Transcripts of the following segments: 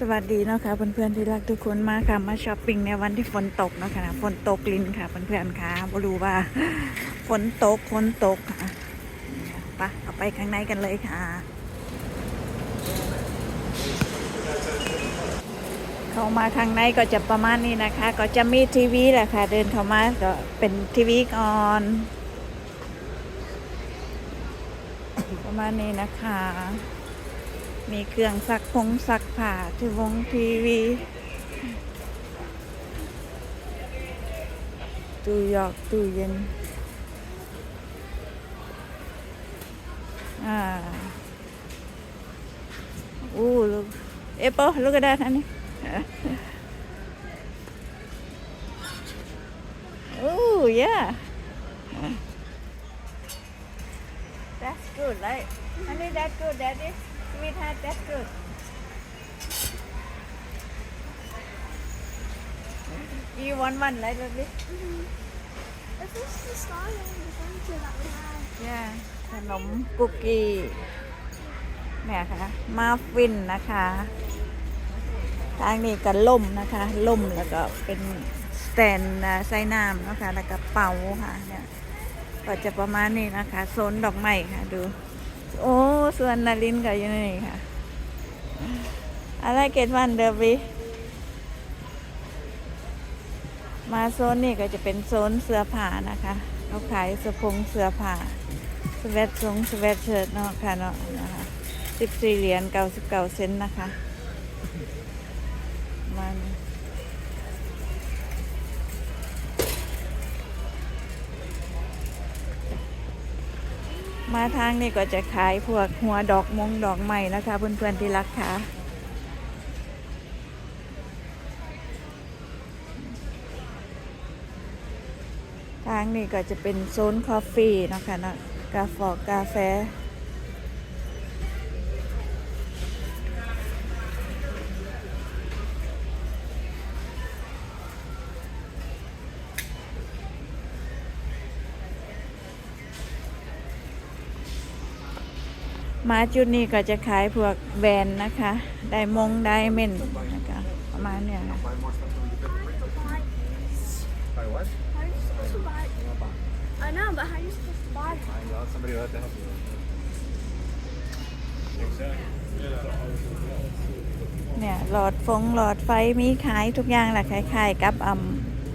สวัสดีนะคะเพื่อนๆที่รักทุกคนมาค่ะมาช้อปปิ้งในวันที่ฝนตกนะคะฝนตกลินค่ะเพื่อนๆค่ะบรู้ว่าฝนตกฝนตกค่ะไปเอาไปข้างในกันเลยค่ะ เข้ามาข้างในก็จะประมาณนี้นะคะ ก็จะมีทีวีแหละค่ะ เดินเข้ามาก็เป็นทีวีก่อนประมาณนี้นะคะ มีเครื่องซักพงซักผ้าทีวงทีวีตู้หยอกตู้เย็น อ่าอู้ลูกเอปเปิลลูกกระดาษอันนี้ Oh, yeah. That's good, right? Honey, that's good, Daddy. Sweetheart, that's good. You want one, right, Daddy? Is this the style of the furniture that we have? Yeah. ขนมคุกกี้แม่ค่ะ มาฟินนะคะ ทางนี้ก็ล่มนะคะ ล่มแล้วก็เป็นสแตนอ่าใส่น้ำนะคะ แล้วก็เป่าค่ะเนี่ยก็จะประมาณนี้นะคะโซนดอกไม้ค่ะดู โอ้ส่วนนารินก็อยู่นี่ค่ะ อะไรเกตวันเดอร์บีมาโซนนี่ก็จะเป็นโซนเสื้อผ้านะคะเขาขายเสื้อผงเสื้อผ้าสเวตทรงสเวตเชิ้ตเนาะค่ะเนาะนะคะสิบสี่เหรียญเก้าสิบเก้าเซนต์นะคะ มาทางนี้ก็จะขายพวกหัวดอกมงดอกไม้นะคะ เพื่อนๆที่รักค่ะทางนี้ก็จะเป็นโซนคอฟฟี่นะคะนะกาแฟกาแฟ มาจุดนี้ก็จะขายพวกแบรนนะคะ ไดมงไดเมนนะคะประมาณเนี้ยเนี่ยหลอดฟงหลอดไฟมีขายทุกอย่างแหละคล้ายๆกับอ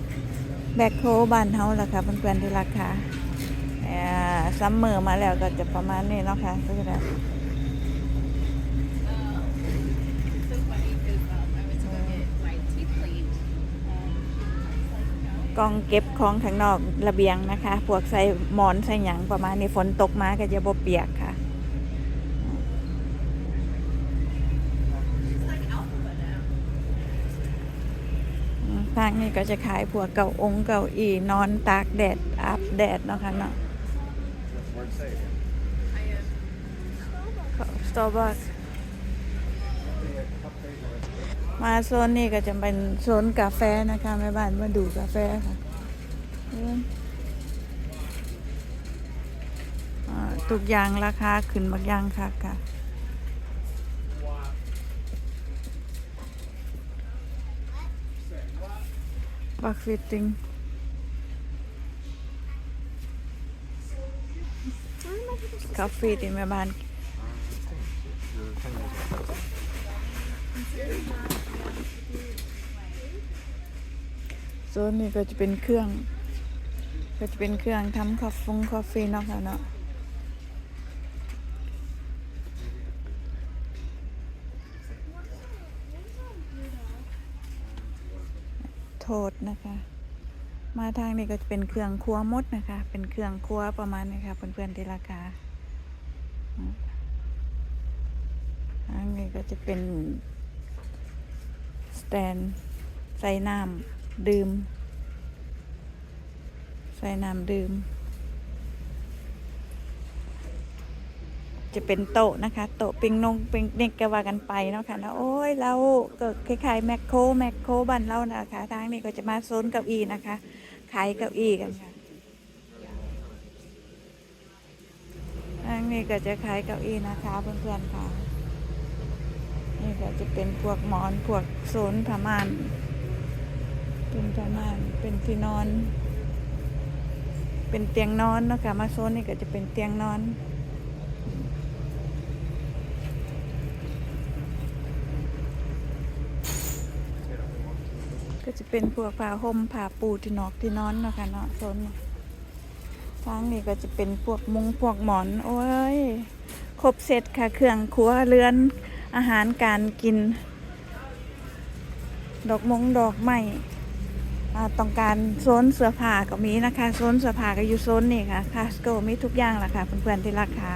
ำแบคโฮบันเท่าล่ะค่ะเพื่อนๆที่ราคา ซัมเมอร์มาแล้วก็จะประมาณนี้เนาะค่ะก็จะได้ so funny because um, I went to go get my teeth cleaned. Um, กองเก็บของข้างนอกระเบียงนะคะ พวกใส่หมอนใส่หยังประมาณนี้ฝนตกมาก็จะบ่เปียกค่ะ ทางนี้ก็จะขายพวกเก้าองค์เก้าอีนอนตากแดดอาบแดดเนาะค่ะเนาะ สตอบัคมาโซนนี้ก็จะเป็นโซนกาแฟนะคะแม่บ้านมาดูกาแฟค่ะอ่าทุกอย่างราคาขึ้นบางอย่างค่ะค่ะบักฟิตติ้ง กาแฟที่แม่บ้านโซนนี้ก็จะเป็นเครื่อง ก็จะเป็นเครื่องทำคอฟฟงคอฟฟี่เนาะค่ะเนาะโทษนะคะมาทางนี้ก็จะเป็นเครื่องครัวมดนะคะ เป็นเครื่องครัวประมาณนี้ค่ะเพื่อนๆที่ราคา ทางนี้ก็จะเป็นสแตนใส่น้ำดื่ม ใส่น้ำดื่ม จะเป็นโต๊ะนะคะ โต๊ะปิงนงปิงเด็กกว่ากันไปเนาะค่ะนะโอ้ยเราก็คล้ายๆแมคโครแมคโครบ้านเรานะคะทางนี้ก็จะมาโซนเก้าอี้นะคะ ขายเก้าอี้กันค่ะทาง นี้ก็จะขายเก้าอี้นะคะเพื่อนๆค่ะ นี่ก็จะเป็นพวกหมอนพวกโซนผ้าม่านเป็นผ้าม่านเป็นที่นอน เป็นเตียงนอนนะคะมาโซนนี่ก็จะเป็นเตียงนอนก็จะเป็นพวกผ้าห่มผ้าปูที่นอกที่นอนนะคะเนาะโซน ทางนี้ก็จะเป็นพวกมุงพวกหมอน โอ้ย ครบเสร็จค่ะ เครื่องครัวเรือน อาหารการกิน ดอกมงดอกไม้ต้องการโซนเสื้อผ้าก็มีนะคะ โซนเสื้อผ้าก็อยู่โซนนี่ค่ะคาสโกมีทุกอย่างแหละค่ะเพื่อนๆที่รักค่ะ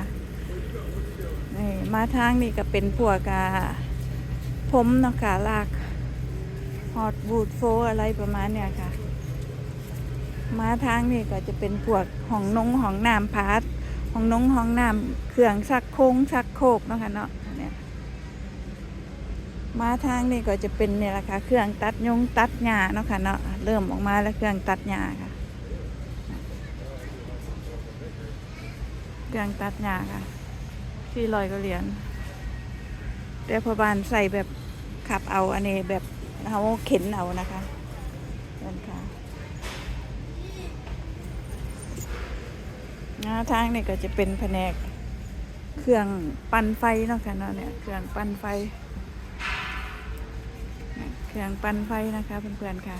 นี่มาทางนี่ก็เป็นพวกอ่าผมเนาะค่ะลากฮอตบูดโฟอะไรประมาณเนี่ยค่ะ มาทางนี่ก็จะเป็นพวกห้องนงห้องน้ำพาร์ทห้องนงห้องน้ำเครื่องซักโคงซักโคกเนาะค่ะเนาะเนี่ยมาทางนี่ก็จะเป็นเนี่ยแหละค่ะเครื่องตัดยงตัดหญ้าเนาะค่ะเนาะเริ่มออกมาแล้วเครื่องตัดหญ้าค่ะ เครื่องตัดหญ้าค่ะที่ลอยก็เหรียญแต่พอบานใส่แบบขับเอาอันนี้แบบเขาเข็นเอานะคะเดินค่ะ หน้าทางนี่ก็จะเป็นแผนก เครื่องปั่นไฟเนาะค่ะเนาะเนี่ยเครื่องปั่นไฟ เครื่องปั่นไฟนะคะเพื่อนๆค่ะ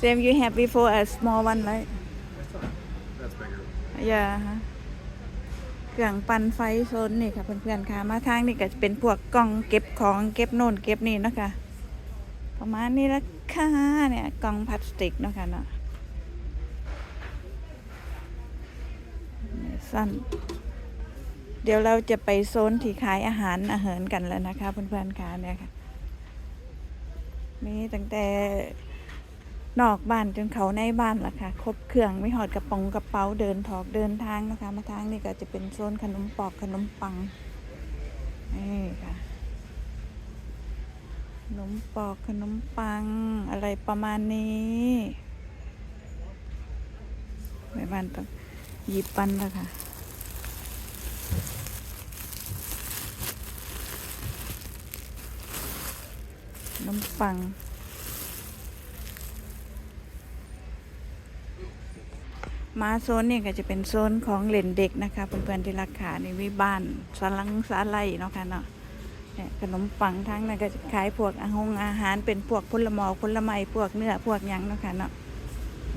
Same you have before a small one right That's bigger. อย่าฮะเครื่องปั่นไฟโซนนี่ค่ะเพื่อนๆค่ะ มาทางนี่ก็จะเป็นพวกกล่องเก็บของเก็บโน่นเก็บนี่เนาะคะประมาณนี้ละค่ะเนี่ยกล่องพลาสติกเนาะค่ะเนาะ สั้น เดี๋ยวเราจะไปโซนที่ขายอาหารอาหารกันแล้วนะคะ เพื่อนๆค่ะเนี่ยค่ะมีตั้งแต่นอกบ้านจนเขาในบ้านล่ะค่ะ ครบเครื่องไม่หอดกระป๋องกระเป๋าเดินถอกเดินทางนะคะ มาทางนี่ก็จะเป็นโซนขนมปอกขนมปังนี่ค่ะขนมปอกขนมปังอะไรประมาณนี้แม่บ้านต้อง หยิบปันแล้วค่ะขนมปัง มาโซนนี่ก็จะเป็นโซนของเล่นเด็กนะคะเพื่อนๆที่รักขานี่มีบ้านสลังสาไลเนาะค่ะเนาะเนี่ยขนมปังทั้งนั้นก็จะขายพวกอาหงอาหารเป็นพวกผลหมอกผลไม้พวกเนื้อพวกยังเนาะค่ะเนาะ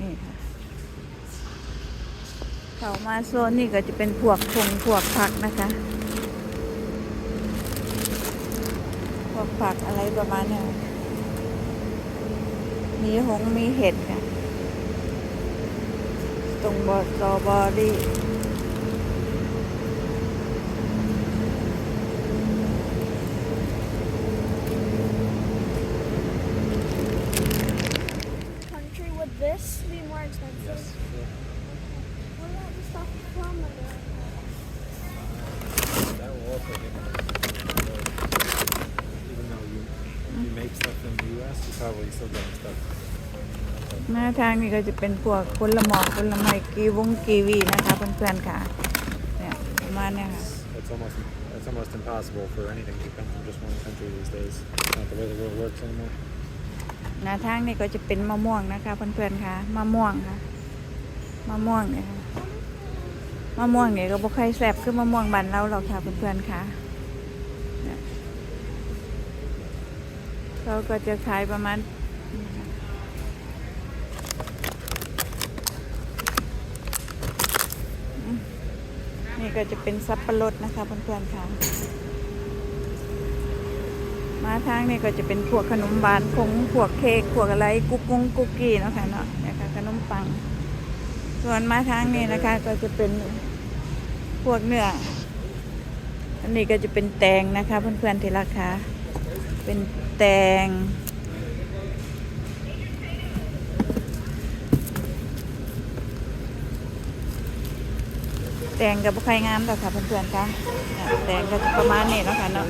นี่ค่ะ เขามาโซนนี่ก็จะเป็นพวกผงพวกผักนะคะ พวกผักอะไรประมาณนี้มีหงมีเห็ดค่ะตรงบอสตรอเบอรี่ in the US, you probably still get stuff. หน้าทางนี่ก็จะเป็นพวกผลหมอกผลไม้กีวงกีวีนะคะเพื่อนๆค่ะเนี่ยประมาณเนี้ยค่ะ It's almost it's almost impossible for anything to come from just one country these days. It's not the way the world works anymore. หน้าทางนี่ก็จะเป็นมะม่วงนะคะเพื่อนๆค่ะมะม่วงค่ะมะม่วงเนี่ยค่ะมะม่วงเนี่ยก็บ่ค่อยแซ่บคือมะม่วงบ้านเราหรอกค่ะเพื่อนๆค่ะเนี่ย เราก็จะขายประมาณนี่ก็จะเป็นสับปะรดนะคะเพื่อนๆค่ะมาทางนี่ก็จะเป็นพวกขนมบานผงพวกเค้กพวกอะไรกุ๊กกงกุ๊กกี้นะคะเนาะนี่ยค่ะขนมปัง ส่วนมาทางนี้นะคะก็จะเป็นพวกเนื้ออันนี้ก็จะเป็นแตงนะคะเพื่อนๆที่ราคา เป็นแตง แตงกับบุคายงามแต่ค่ะเพื่อนๆค่ะเนี่ยแตงก็จะประมาณนี้นะคะเนาะ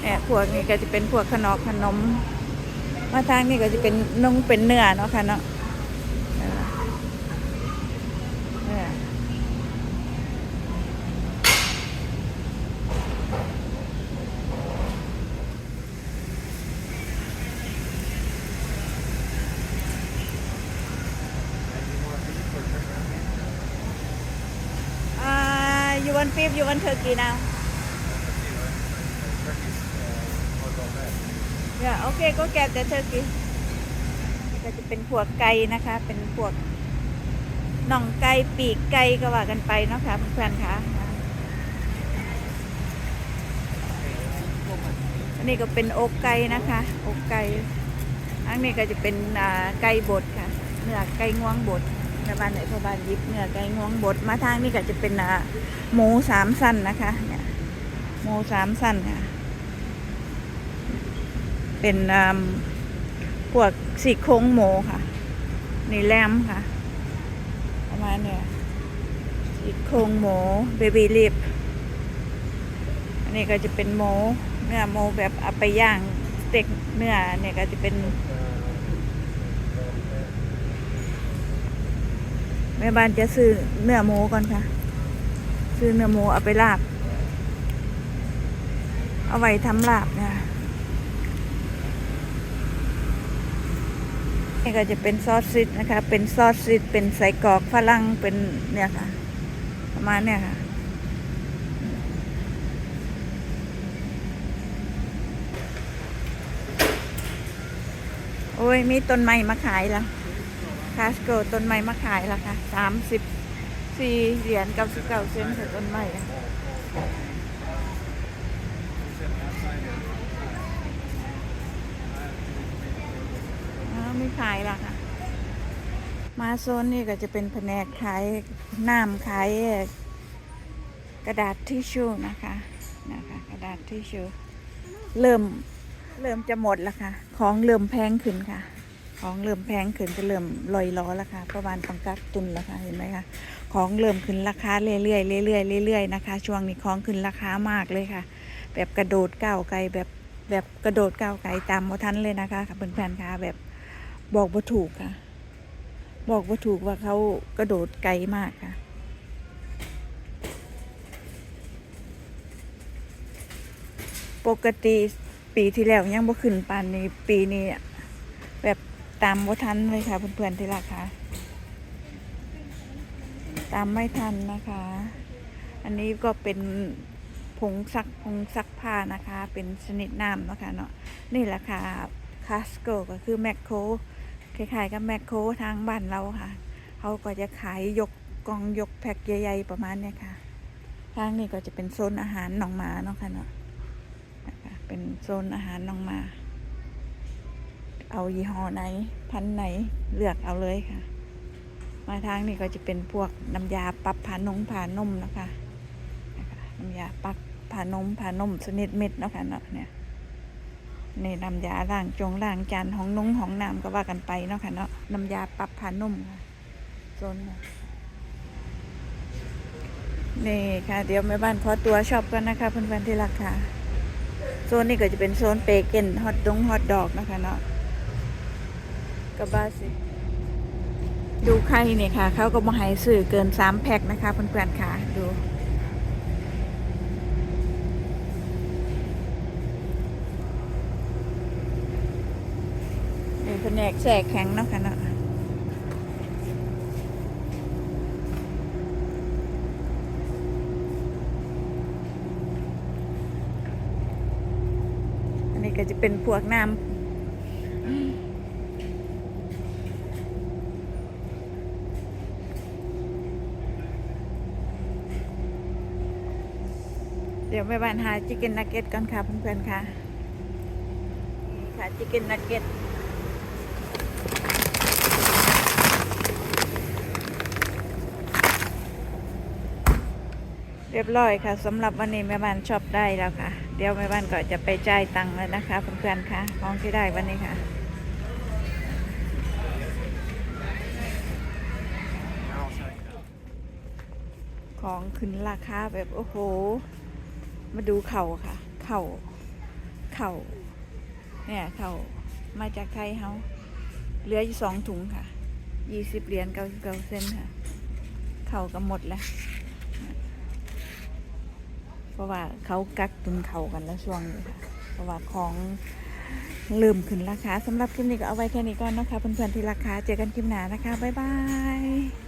เนี่ยพวกนี้ก็จะเป็นพวกขนมขนมมาทางนี้ก็จะเป็นนุ่งเป็นเนื้อเนาะค่ะเนาะเออเนี่ย want beef you want turkey now Turkey's uh, more well fed. yeah okay go get the turkey ก็จะเป็นพวกไก่นะคะ เป็นพวกน่องไก่ปีกไก่ก็ว่ากันไปเนาะค่ะเพื่อนๆค่ะอันนี้ก็เป็นอกไก่นะคะอกไก่อันนี้ก็จะเป็นไก่บดค่ะเนื้อไก่งวงบด ในบ้านไหนพ่อบ้านยิบเนื้อไก่งวงบดมาทางนี้ก็จะเป็นอ่าหมูสามสั้นนะคะเนี่ยหมูสามสั้นค่ะเป็นอ่าพวกสี่โครงหมูค่ะนี่แลมค่ะประมาณเนี่ยสี่โครงหมูเบบี้ลิฟอันนี้ก็จะเป็นหมูเนื้อหมูแบบเอาไปย่างสเต็กเนื้อเนี่ยก็จะเป็น แม่บ้านจะซื้อเนื้อหมูก่อนค่ะ ซื้อเนื้อหมูเอาไปลาบ เอาไว้ทำลาบเนี่ยนี่ก็จะเป็นซอสซิดนะคะ เป็นซอสซิดเป็นใส่กรอกฝรั่งเป็นเนี่ยค่ะ ประมาณเนี่ยค่ะโอ้ย มีต้นไม้มาขายแล้ว คาสโกต้นไม้มาขายแล้วค่ะสามสิบสี่เหรียญเก้าสิบเก้าเซนต์ค่ต้นไม้อะอ๋อไม่ขายล้วค่ะ มาโซนนี่ก็จะเป็นแผนกขายน้ำขายกระดาษทิชชู่นะคะนะคะกระดาษทิชชู่เริ่มเริ่มจะหมดแล้วค่ะ ของเริ่มแพงขึ้นค่ะ ของเริ่มแพงขึ้นจะเริ่มลอยล้อแล้วค่ะประมาณต้องกักตุนแล้วค่ะเห็นไหมคะของเริ่มขึ้นราคาเรื่อยๆเรื่อยๆเรื่อยๆนะคะ ช่วงนี้ของขึ้นราคามากเลยค่ะ แบบกระโดดก้าวไกลแบบแบบกระโดดก้าวไกลตามบ่ทันเลยนะคะค่ะเพื่อนๆค่ะแบบบอกบ่าถูกค่ะ บอกบ่าถูกว่าเขากระโดดไกลมากค่ะปกติปีที่แล้วยังบ่ขึ้นปานนี้ปีนี้ ตามบ่ทันเลยค่ะ เพื่อนๆที่ราคาตามไม่ทันนะคะ อันนี้ก็เป็นผงซักผงซักผ้านะคะ เป็นชนิดน้ำนะคะเนาะนี่แหละค่ะคาสโกก็คือแมคโครคล้ายๆกับแมคโครทางบ้านเราค่ะ เขาก็จะขายยกกองยกแพ็คใหญ่ๆประมาณเนี้ยค่ะ ทางนี้ก็จะเป็นโซนอาหารหนองหมาเนาะค่ะเนาะเป็นโซนอาหารหนองหมา เอายี่ห้อไหน พันไหนเลือกเอาเลยค่ะ มาทางนี้ก็จะเป็นพวกน้ำยาปรับผานงผ่านมนะคะนะคะน้ำยาปรับผ่านมผ่านมสนิทเม็ดนะคะเนาะเนี่ยนี่น้ำยาล้างจงล้างจานของนงของน้ำก็ว่ากันไปเนาะค่ะเนาะน้ำยาปรับผ่านมค่ะโซนนี่ค่ะ เดี๋ยวแม่บ้านขอตัวชอปกันนะคะเพื่อนๆที่รักค่ะโซนนี้ก็จะเป็นโซนเปเกนฮอตดงฮอตดอกนะคะเนาะ กระบาสิ ดูไข่เนี่ยค่ะ เขาก็มาให้สื่อเกินสามแพ็คนะคะเพื่อนๆค่ะ ดูนี่แผนกแสกแข็งเนาะค่ะเนาะอันนี้ก็จะเป็นพวกน้ำ เดี๋ยวไปบ้านหาชิคเก้นนักเก็ตก่อนค่ะเพื่อนๆค่ะนี่ค่ะชิคเก้นนักเก็ตเรียบร้อยค่ะสำหรับวันนี้แม่บ้านชอบได้แล้วค่ะ เดี๋ยวแม่บ้านก็จะไปจ่ายตังค์แล้วนะคะเพื่อนๆค่ะของที่ได้วันนี้ค่ะของขึ้นราคาแบบ โอ้โห มาดูเข่าค่ะ เข่า เข่า เนี่ย เข่า มาจากไทยเฮาเหลืออยู่สองถุงค่ะ ยี่สิบเหรียญเก้าสิบเก้าเซนค่ะ เข่าก็หมดแล้ว เพราะว่าเขากักตุนเข่ากันแล้วช่วงนี้ค่ะ เพราะว่าของลืมขึ้นราคาสำหรับคลิปนี้ก็เอาไว้แค่นี้ก่อนนะคะเพื่อนๆที่ราคาเจอกันคลิปหน้านะคะ บ๊ายบาย